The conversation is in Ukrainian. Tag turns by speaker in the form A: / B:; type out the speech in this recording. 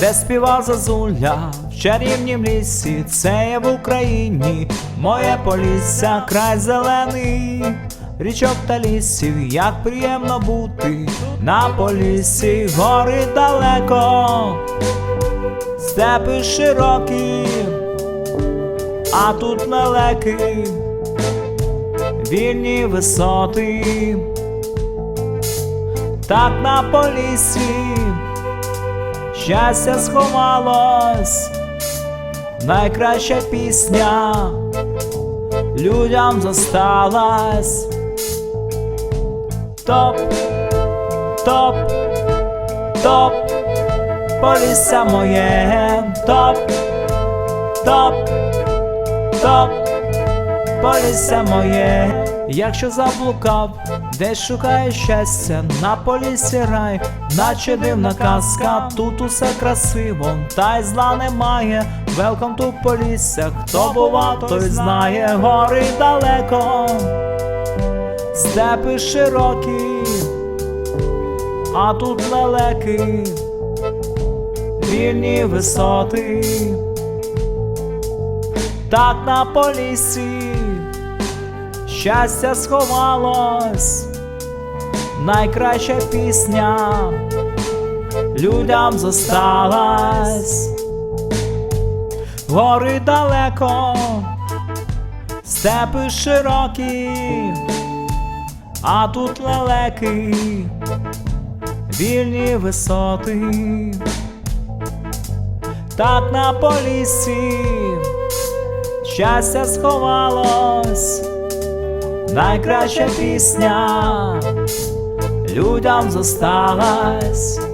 A: де співав зазуля в чарівнім лісі, це є в Україні, моє полісся, край зелений, річок та лісів, як приємно бути на полісі, гори далеко, степи широкі, а тут лелеки, вільні висоти, так на полісі щастя сховалось, найкраща пісня людям зосталась. Топ, топ, топ, полісся моє, топ, топ, топ, полісся моє. Якщо заблукав, десь шукає щастя, на полісі рай, наче дивна казка, тут усе красиво, та й зла немає. Welcome to Полісся, хто бував, той знає, гори далеко, степи широкі, а тут лелеки, вільні висоти, так на полісі щастя сховалось, найкраща пісня людям зосталась, гори далеко, степи широкі, а тут лелеки, вільні висоти, так на полісі щастя сховалось найкраща пісня людям зосталась.